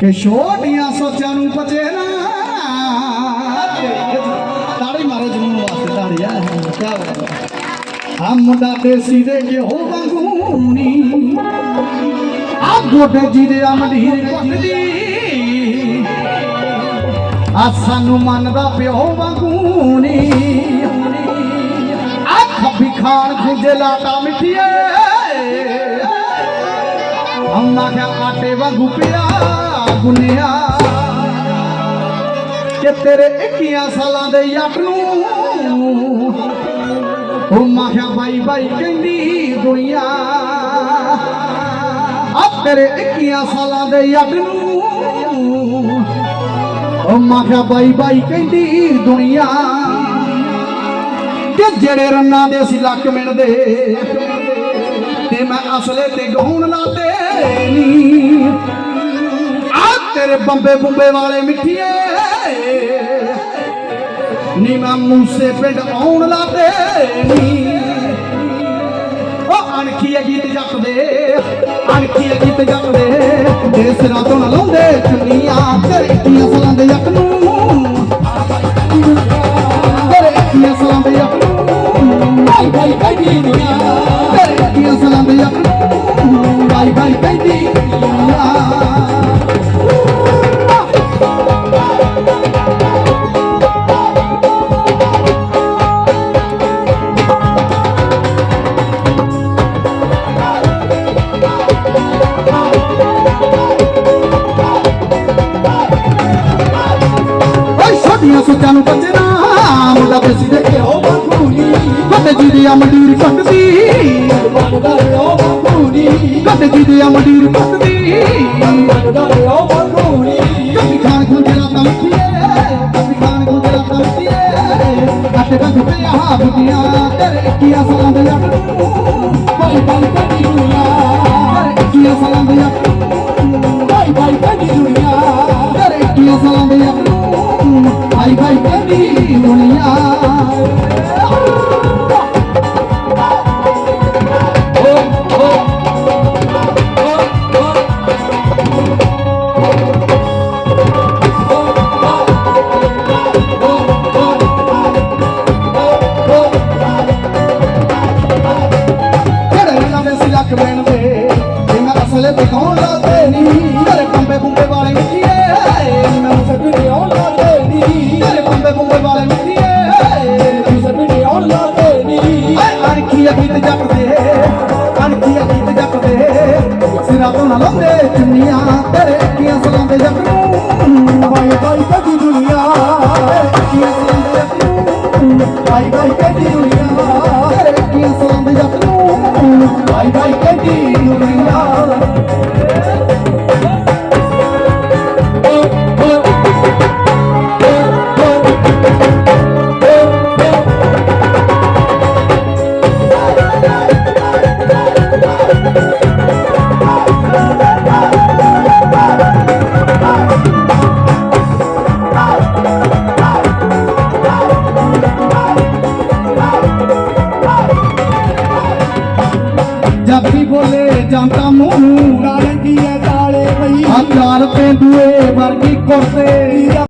ਕਿ ਛੋਟੀਆਂ ਸੋਚਾਂ ਨੂੰ ਪਚੇ ਨਾ। ਤਾੜੀ ਮਾਰੋ ਜਨੂਨ ਵਾਸਤੇ, ਤਾੜੀ ਆ ਕੀ ਬਾਤ ਆ ਮੁੰਡਾ ਦੇਸੀ ਦੇ ਘਿਓ ਵਾਂਗੂ ਆ ਗੋਡੇ ਜੀ ਦੇ ਅਮਲੀਰ ਕੁੱਟਦੀ ਆ ਸਾਨੂੰ ਮੰਨਦਾ ਪਿਓ ਵਾਂਗੂ ਨੀ। ਆ ਖੱਬੀ ਖਾਨ ਖੁੰਝੇ ਲਾਟਾ ਮਿੱਠੀਏ। ਅੰਮਾ ਕਿਆ ਆਟੇ ਵਾਂਗੂ ਪਿਆ। ਗੁੰਨਿਆ ਕਿ ਤੇਰੇ 21 ਸਾਲਾਂ ਦੇ ਜੱਟ ਨੂੰ ਉਹ ਮਾਖਿਆ ਬਾਈ ਬਾਈ ਕਹਿੰਦੀ ਦੁਨੀਆ। ਆ ਤੇਰੇ 21 ਸਾਲਾਂ ਦੇ ਜੱਟ ਨੂੰ ਉਹ ਮਾਖਿਆ ਬਾਈ ਬਾਈ ਕਹਿੰਦੀ ਦੁਨੀਆ। ਕਿ ਜਿਹੜੇ ਰੰਨਾਂ ਦੇ ਅਸੀਂ ਲੱਕ ਮਿਣਦੇ, ਤੇ ਮੈਂ ਅਸਲੇ ਤੇ ਗਾਉਣ ਲਾਤੇ ਨੀ। ਤੇਰੇ ਬੰਬੇ ਬੁੰਬੇ ਵਾਲੇ ਮਿੱਠੀਏ। ਨੀ ਮੈਂ ਮੂਸੇ ਪਿੰਡ ਆਉਣ ਲਾਤੇ ਨੀ। ਉਹ ਅਣਖੀ ਗੀਤ ਜਪਦੇ ਅਣਖੀ ਗੀਤ ਜਪਦੇ। ਛੋਟੀਆਂ ਸੋਚਾਂ ਨੂੰ ਬਚਣਾ ਮੁੰਡਾ ਦੇਸੀ ਦੇ ਘਿਓ ਵਾਂਗੂ ਨੀ ਵੱਡੇ ਜੀ ਦੀ ਅਮਡੀਰ ਕੱਟਦੀ ਮੰਨਦਾ ਰੋ ਬਾਪੂਨੀ ਵੱਡੇ ਜੀ ਦੀ ਅਮਡੀਰ ਕੱਟਦੀ ਮੰਨਦਾ ਰੋ ਬਾਪੂਨੀ ਕੱਪੀ ਖਾਨ ਗੁੰਜਰਾ ਤਮਕੀਏ ਕੱਪੀ ਖਾਨ ਗੁੰਜਰਾ ਤਮਕੀਏ ਅੱਟੇ ਦਾ ਗੁੱਟੇ ਆ ਬੁੱਧੀਆਂ ਤੇਰੇ ਇੱਕੀਆਂ ਸਾਲਾਂ ਦੇ ਜੱਟ ਨੂੰ ਭਾਈ ਭਾਈ ਕਹਿੰਦੀ ਦੁਨੀਆ ਤੇਰੇ ਇੱਕੀਆਂ ਸਾਲਾਂ ਦੇ ਜੱਟ ਤੇ ਦੁਨੀਆ ਤੇਰੇ ਕੀ ਅਸਲਾਂ ਦੇ ਜਬਰੂ ਬਾਈ ਬਾਈ ਕਦੀ ਦੁਨੀਆ ਤੇਰੇ ਕੀ ਅਸਲਾਂ ਦੇ ਜਬਰੂ ਬਾਈ ਬਾਈ ਕਦੀ ਬੋਲੇ ਜਾਂਦਾ ਮੂੰਹ ਨਾਲ ਕੀ ਹੈ ਤਾਲੇ ਪਈ? ਹਜ਼ਾਰ ਦੂਏ ਵਰਗੀ ਕੁਰਤੇ